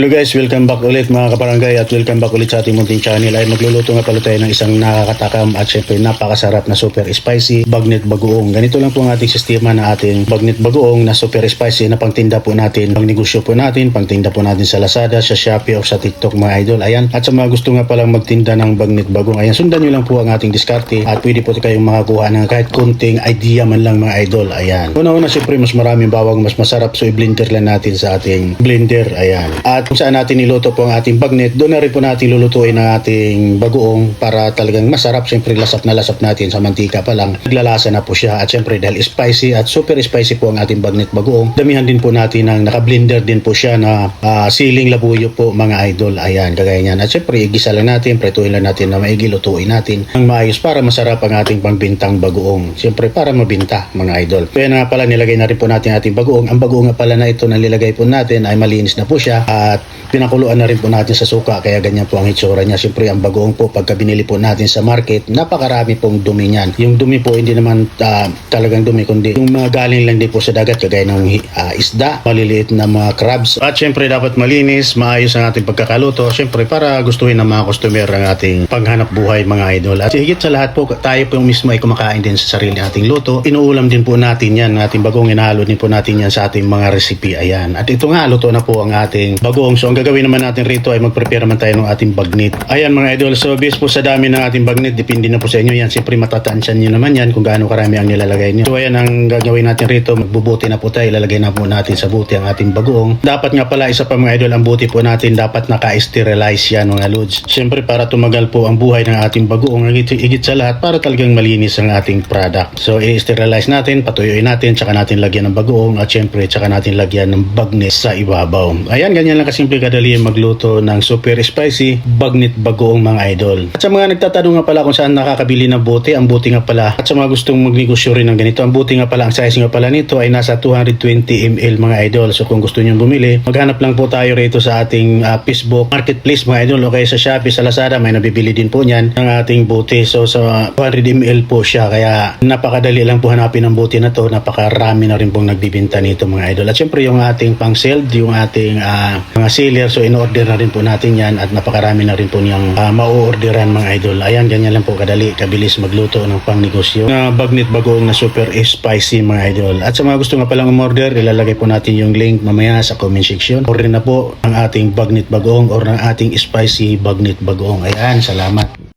Hello guys, welcome back ulit mga kabarangay at welcome back ulit sa ating munting channel ay magluluto nga pala tayo ng isang nakakatakam at syempre napakasarap na super spicy bagnet bagoong. Ganito lang po ang ating sistema na ating bagnet bagoong na super spicy na pangtinda po natin, pang negosyo po natin, pangtinda po natin sa Lazada, sa Shopee o sa TikTok mga idol. Ayan, at sa mga gusto nga palang magtinda ng bagnet bagoong, ayan, sundan nyo lang po ang ating diskarte at pwede po kayong makakuha ng kahit konting idea man lang mga idol. Ayan. Una-una syempre mas maraming bawang, mas masarap so i-blender lang natin sa ating blender. Ayan. At kung saan natin niluto po ang ating bagnet, doon na rin po natin lulutuin ang ating bagoong para talagang masarap. Siyempre lasap na lasap natin sa mantika pa lang. Naglalasa na po siya at siyempre dahil spicy at super spicy po ang ating bagnet bagoong. Damihan din po natin ng naka-blender din po siya na ah, siling labuyo po mga idol. Ayan, kagaya niyan. At siyempre igisa lang natin, pretuhin lang natin na maigi lutuin natin ang maayos para masarap ang ating pangbintang bagoong. Siyempre para mabinta mga idol. Kaya na pala nilagay na rin po natin ating bagoong. Ang bagoong nga pala na ito na nilagay po natin ay malinis na po siya at pinakuluan na rin po natin sa suka kaya ganyan po ang itsura niya. Siyempre ang bagoong po pagka binili po natin sa market, napakarami pong dumi niyan. Yung dumi po hindi naman ah, talagang dumi kundi yung mga galing lang din po sa dagat kagaya ng ah, isda, maliliit na mga crabs. At siyempre dapat malinis, maayos ang ating pagkakaluto. Siyempre para gustuhin ng mga customer ang ating paghanap buhay mga idol. At higit sa lahat po, tayo po mismo ay kumakain din sa sarili nating luto. Inuulam din po natin yan, ating bagong inahalo din po natin yan sa ating mga recipe. Ayan. At ito nga, luto na po ang ating bagong. So ang gagawin naman natin rito ay mag-prepare naman tayo ng ating bagnit. Ayan mga idol, so based po sa dami ng ating bagnit, depende na po sa inyo yan. Siyempre matatansyan nyo naman yan kung gaano karami ang nilalagay nyo. So ayan ang gagawin natin rito, magbubuti na po tayo, ilalagay na po natin sa buti ang ating bagoong. Dapat nga pala isa pa mga idol, ang buti po natin dapat naka-sterilize yan mga lods. Siyempre para tumagal po ang buhay ng ating bagoong, higit, higit sa lahat para talagang malinis ang ating product. So i-sterilize natin, patuyuin natin, tsaka natin lagyan ng bagoong at siyempre tsaka natin lagyan ng bagnet sa ibabaw. Ayan, ganyan lang kasimple kadali magluto ng super spicy bagnet bagoong mga idol. At sa mga nagtatanong nga pala kung saan nakakabili ng bote, ang bote nga pala at sa mga gustong magnegosyo rin ng ganito, ang bote nga pala, ang size nga pala nito ay nasa 220 ml mga idol. So kung gusto nyo bumili, maghanap lang po tayo rito sa ating ah, Facebook Marketplace mga idol o kaya sa Shopee, sa Lazada, may nabibili din po niyan ng ating bote. So sa 200 ml po siya, kaya napakadali lang po hanapin ang bote na to, napakarami na rin pong nagbibinta nito mga idol. At syempre yung ating pang sale, yung ating ah, mga seller, so in-order na rin po natin yan at napakarami na rin po niyang uh, mau-orderan mga idol. Ayan, ganyan lang po kadali, kabilis magluto ng pang negosyo. Na bagnet bagoong na super spicy mga idol. At sa mga gusto nga palang umorder, ilalagay po natin yung link mamaya sa comment section. Order na po ang ating bagnet bagoong or ng ating spicy bagnet bagoong. Ayan, salamat.